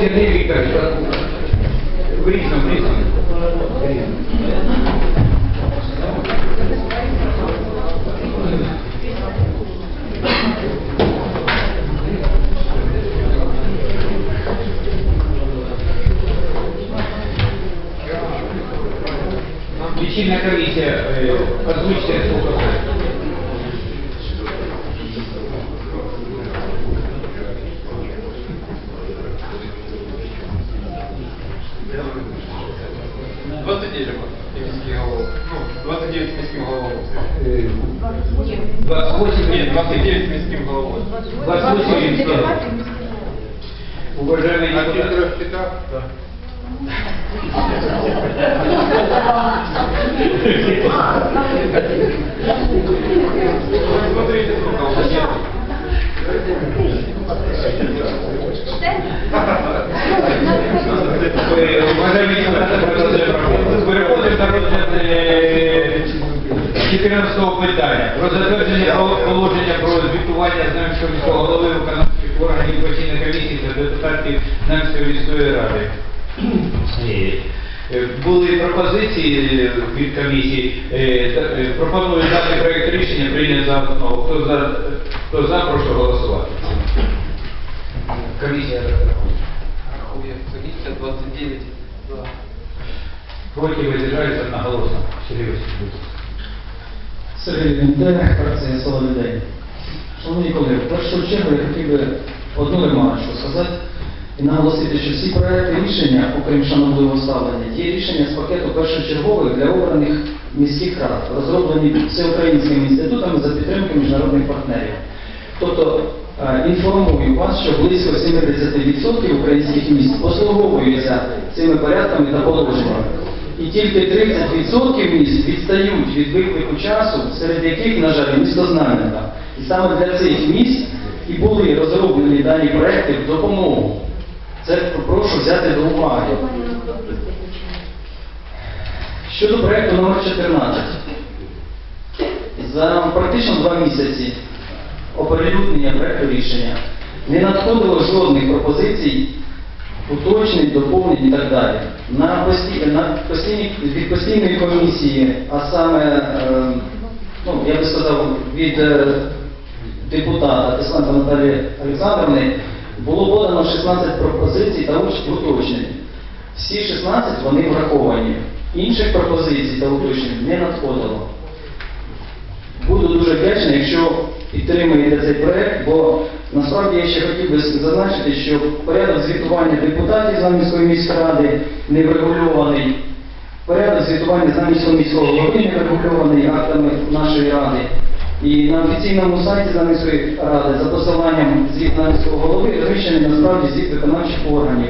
Сергій Вікторович, в різному, Лечебная комиссия, э, озвучьте, сколько Нет, 29 мирским головой. 28 мирским. Уважаемый депутат. Да. Смотрите, сколько у депутаты, переходимо до розгляду е, 14 питання. Про затвердження положення про звітування Знам'янського міського голови виконавчих органів постійної комісії та депутатів Знам'янської міської ради. Е, е, Були пропозиції від комісії. Е, Пропоную дати проєкт рішення прийняти за основу. Хто за, хто за, прошу голосувати. Комісія рахує. Рахує. Комісія 29. Да. Проти визирається одноголосно. Сергій Васильович. Сергій Вінте, фракція «Сила людей». Шановні колеги, в першу чергу я хотів би одну ремарку сказати і наголосити, що всі проекти рішення, окрім шановного ставлення, є рішення з пакету першочергових для обраних міських рад, розроблені всеукраїнськими інститутами за підтримки міжнародних партнерів. Тобто е, інформую вас, що близько 70% українських міст послуговуються цими порядками та положеннями. І тільки 30% міст відстають від виклику часу, серед яких, на жаль, місто Знам'янка. І саме для цих міст і були розроблені дані проекти в допомогу. Це прошу взяти до уваги. Щодо проекту номер 14. За практично два місяці оприлюднення проекту рішення не надходило жодних пропозицій, уточнень, доповнень і так далі. На пості... на постійній... від постійної комісії, а саме, е, ну, я би сказав, від е, депутата Тесленко Наталії Олександровни було подано 16 пропозицій та уточнень. Всі 16 вони враховані. Інших пропозицій та уточнень не надходило. Буду дуже вдячний, якщо підтримуєте цей проект, бо насправді я ще хотів би зазначити, що порядок звітування депутатів Знам'янської міськради не врегульований, порядок звітування Знам'янського міського голови не врегульований актами нашої ради. І на офіційному сайті Знам'янської ради за посиланням звіт Знам'янського голови розміщений насправді звіт виконавчих органів.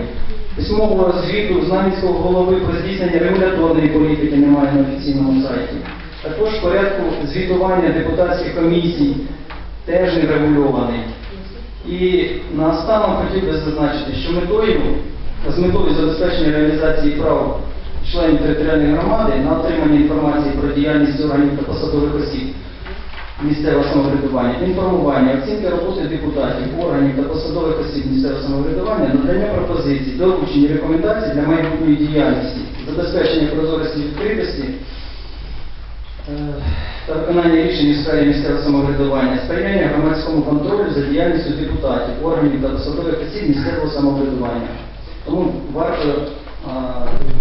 Письмового звіту Знам'янського голови про здійснення регуляторної політики немає на офіційному сайті. Також в порядку звітування депутатських комісій теж не врегульований. І наостанок хотів би зазначити, що метою, з метою забезпечення реалізації прав членів територіальної громади на отримання інформації про діяльність органів та посадових осіб місцевого самоврядування, інформування, оцінки роботи депутатів, органів та посадових осіб місцевого самоврядування, надання пропозицій, доручень рекомендацій для майбутньої діяльності, забезпечення прозорості відкритості е, та виконання рішень у сфері місцевого самоврядування, сприяння громадському контролю за діяльністю депутатів, органів та посадових осіб місцевого самоврядування. Тому варто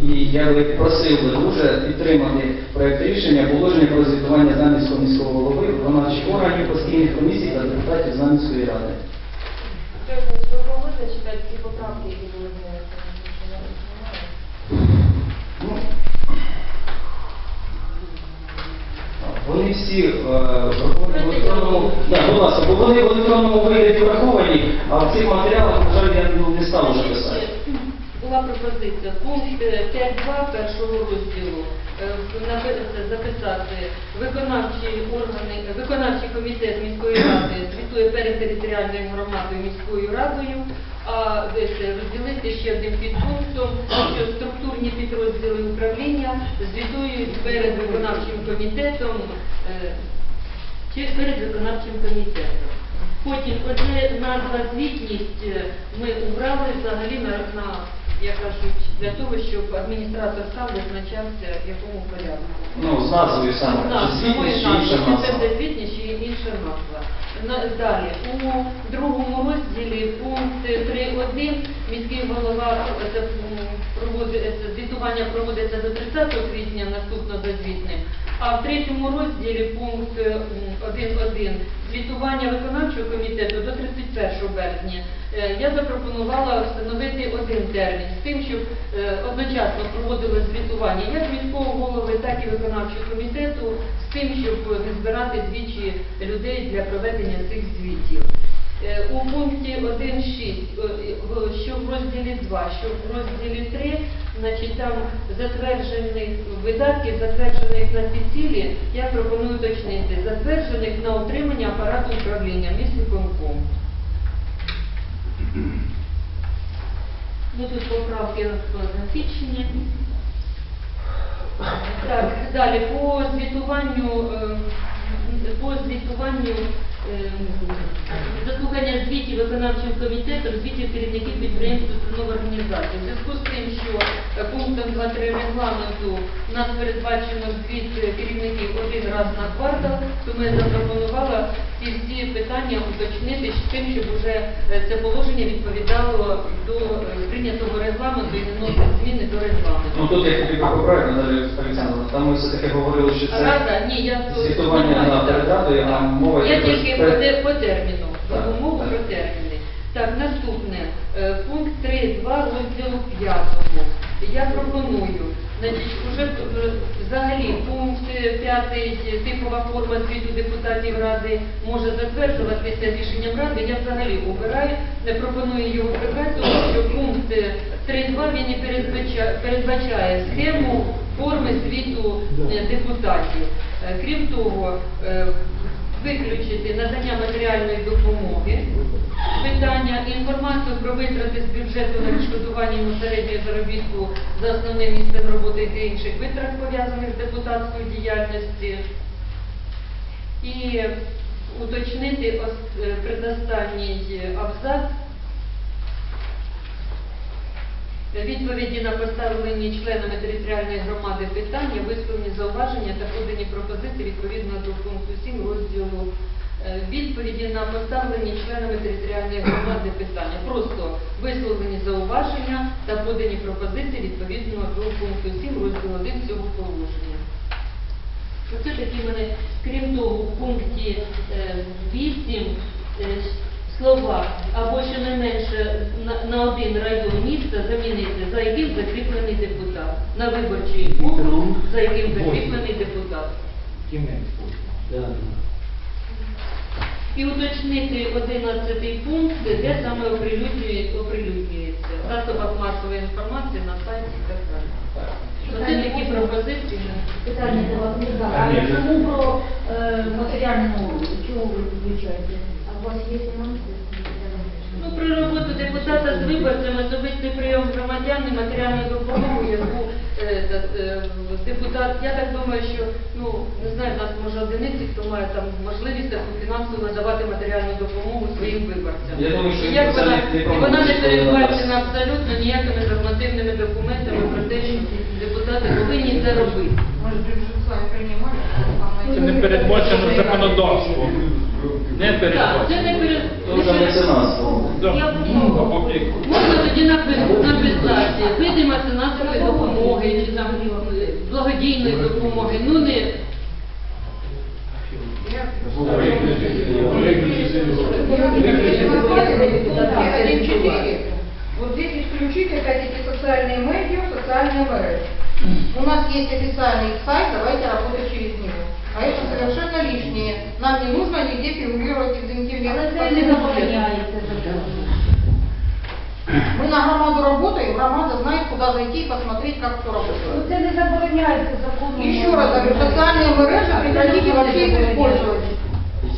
і я би просив би дуже підтримати проект рішення положення про звітування Знам'янського міського голови, виконавчих органів, постійних комісій та депутатів Знам'янської ради. Які? Ну, Вони всі е, враховані в електронному, да, будь ласка, бо вони в електронному вигляді враховані, а в цих матеріалах, на жаль, я ну, не став вже писати. Була пропозиція пункт е, 5.2 першого розділу е, записати виконавчі органи, виконавчий комітет міської ради звітує перед територіальною громадою міською радою, а десь розділити ще одним підпунктом, що структурні підрозділи управління звітують перед виконавчим комітетом е, чи перед виконавчим комітетом. Потім оце назва звітність е, ми убрали взагалі на, на як кажуть, для того, щоб адміністратор сам визначався, в якому порядку. Ну, з назвою саме. Звітність, чи це буде чи інша назва. На- Далі, у другому розділі пункт 3.1 міський голова звітування проводиться до 30 квітня, наступно за звітним. А в третьому розділі пункт е, 1.1 звітування виконавчого комітету до 31 березня. Е, Я запропонувала встановити один термін з тим, щоб е, одночасно проводили звітування як міського голови, так і виконавчого комітету, з тим, щоб не збирати двічі людей для проведення цих звітів. Е, У пункті 1.6, е, що в розділі 2, що в розділі 3, значить там затверджених видатків, затверджених на ці цілі, я пропоную уточнити, затверджених на утримання апарату управління міськвиконком. Ну тут поправки графічні. Так, далі по звітуванню, е, по звітуванню заслухання звітів виконавчим комітетом, звітів керівників підприємств установ організацій. У зв'язку з тим, що е, пунктом 2.3 регламенту нас передбачено звіт е, керівників один раз на квартал, то ми запропонували ці всі питання уточнити з тим, щоб вже е, це положення відповідало до е, прийнятого регламенту і не вносить зміни до регламенту. Ну тут я хотів поправити, Наталія Олександровна, там ми все-таки говорили, що це Рада, ні, я звітування на Так. передраду, а мова Я тільки про по, те- по терміну, Так, умову про терміни. Так, наступне, Е, пункт 3.2 розділу 5. Я пропоную, значить, уже е, взагалі пункт 5 типова форма звіту депутатів Ради може затверджуватися рішенням Ради, я взагалі обираю, не пропоную його прибрати, тому що пункт 3.2 він і передбача- передбачає схему форми звіту е, депутатів. Е, Крім того, е, виключити надання матеріальної допомоги, питання, інформацію про витрати з бюджету на відшкодування йому середньої заробітку за основним місцем роботи та інших витрат, пов'язаних з депутатською діяльністю. І уточнити е, предостанній абзац Відповіді на поставлені членами територіальної громади питання, висловлені зауваження та подані пропозиції відповідно до пункту 7 розділу відповіді на поставлені членами територіальної громади питання. Просто висловлені зауваження та подані пропозиції відповідно до пункту 7 розділу 1 цього положення. Оце такі мене, крім того, в пункті е, 8 е, слова або щонайменше на, на один район міста замінити, за яким закріплений депутат, на виборчий округ, за яким закріплений депутат. І уточнити 11 пункт, де саме оприлюднює- оприлюднюється в засобах масової інформації на сайті і так далі. Це такі пропозиції. Питання до вас не. А чому про е, матеріальну, чого ви виключаєте? А у вас є фінанси? Ну, про роботу депутата з виборцями, особистий прийом громадян і матеріальну допомогу, яку е, е, депутат, я так думаю, що, ну, не знаю, нас може одиниці, хто має там можливість таку фінансово надавати матеріальну допомогу своїм виборцям. Я думаю, що І як це вона, не і вона не передбачена надасть. абсолютно ніякими нормативними документами про те, що депутати повинні це робити. Может, бюджет с вами принимали? Це не передбачено законодавством. Не Так, це передбачено. не перед... Це вже меценатство. Да. Я Ну, опік. Можна тоді напи- написати види меценатської допомоги чи там е, благодійної допомоги. Ну не Один четыре. Вот здесь исключить опять-таки социальные медиа, социальные мережи. У нас есть официальный сайт, давайте работать через него. А это совершенно лишнее. Нам не нужно нигде фигурировать из Але интернета. це не забороняється законом. Мы на громаду работаем, громада знает, куда зайти и посмотреть, как все Ну, работает. Це не забороняється законом. Еще раз говорю, социальные мережи прекратите вообще их использовать.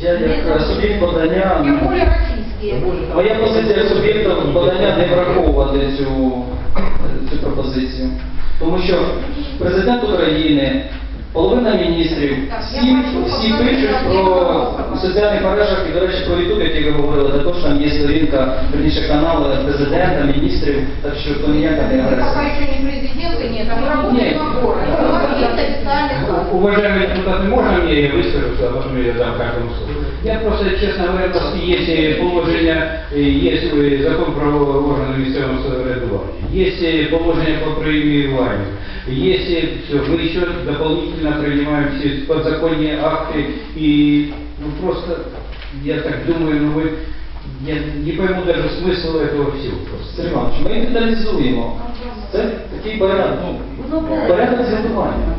Я як е, суб'єкт подання, Тем более российские. моя позиція суб'єкта подання не враховувати цю, цю пропозицію. Тому що президент України Половина міністрів, Так, всі, я бачу, всі посадили пишуть на про одного в соціальних мережах і, до речі, про Ютуб, як ви говорили, також там є сторінка, верніше канал президента, міністрів, так що то ніяка не Мы пока агресія. еще не президенты, нет, а мы работаем на на город. У нас есть официальный сайт. Уважаемые депутаты, можно мне высказаться, а потом я дам каждому слово? Я просто, честно говоря, просто есть э, положение, э, есть э, закон про органы местного самоврядування, есть э, положение по премиированию, есть все. Мы еще дополнительно принимаем все подзаконные акты и ну просто, я так думаю, ну вы, я не пойму даже смысл этого всего просто. Сергій Іванович, ми деталізуємо. Це такий порядок, ну, порядок звітування.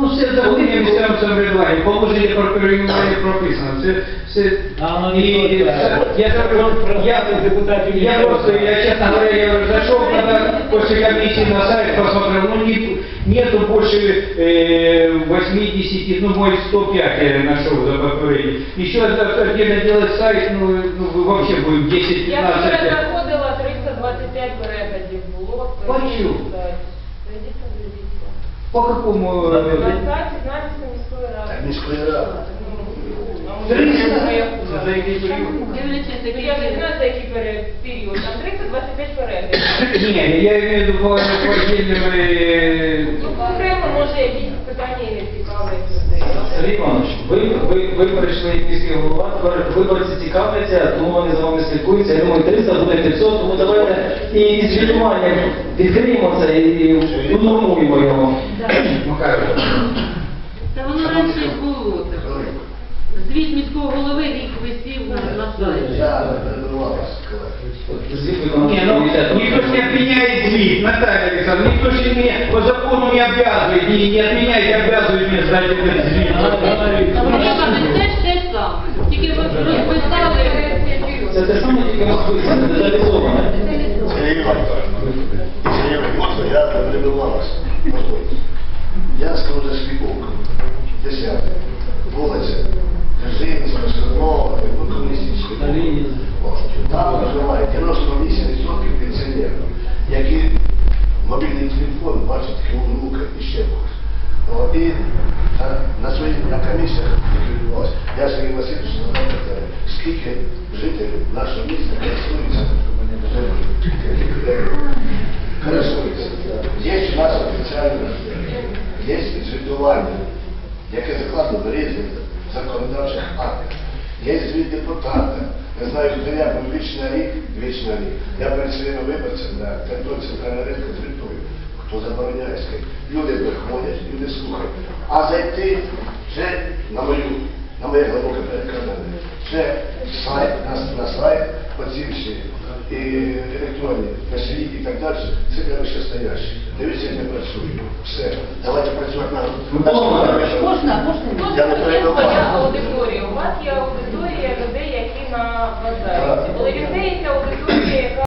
Ну, все закони місцевого самоврядування, положення про перейменування прописано. Це все. А воно і не це- то, я так. кажу, я, Депутатів я не просто, треба. я честно говоря, я уже зашел, когда после комиссии на сайт посмотрел, ну не, нету больше э, 80, ну мой 105 я нашел за попередний. Еще отдельно делать сайт, ну, ну вообще будем 10-15. Я вчора заходила, 325 переглядів було. Бачу. Так. Зайдіть, подивіться. По какому? На э, сайті Знам'янської міської ради. Міської ради. Ну, Триста? на яку? За який період? Дивлячись, Ну, Я не знаю, за який пере- період. Там 325 переглядів. Не, я имею в виду по, по отдельным... э, Ну, окремо, може, якісь питання і не цікавлять людей. Сергій Іванович, ви, ви, ви прийшли як міський голова, тепер виборці цікавляться, тому вони за вами слідкуються. Я думаю, 300 буде 500, тому давайте і, з звітування відкриємо це і, і унормуємо його. Макар, Та воно раніше було. Звіт міського голови рік висів на, на сайті. Я перебувалася, колеги. Звіт Не, виконавчого ну, комітету. никто ж не отменяет звит, Наталья Александровна, никто же не, по закону не обязывает, не, не отменяет, обязывает мне сдать этот звит. Іванович, це ж те саме. Тільки ви розписали. Це те саме, тільки розписане, деталізоване. Скільки жителів нашого міста користуються? Користуються. Є у нас офіціальне, є звітування, яке закладено в різних законодавчих актах. Є звіт депутата. Не знаю, хто я був на рік, на рік. Я перед своїми виборцями на території центрального ринку звітую, хто забороняє. Люди приходять, люди слухають. А зайти вже на мою, моє глибоке переконання, вже сайт, на, на сайт, оці всі і електронні носії і так далі, це коротше стоящі. Дивіться, як я працюю. Все. Давайте працювати на можно. Тут Я не є перебиваю. своя аудиторія. У вас є аудиторія людей, які на базарі. Але людей ця аудиторія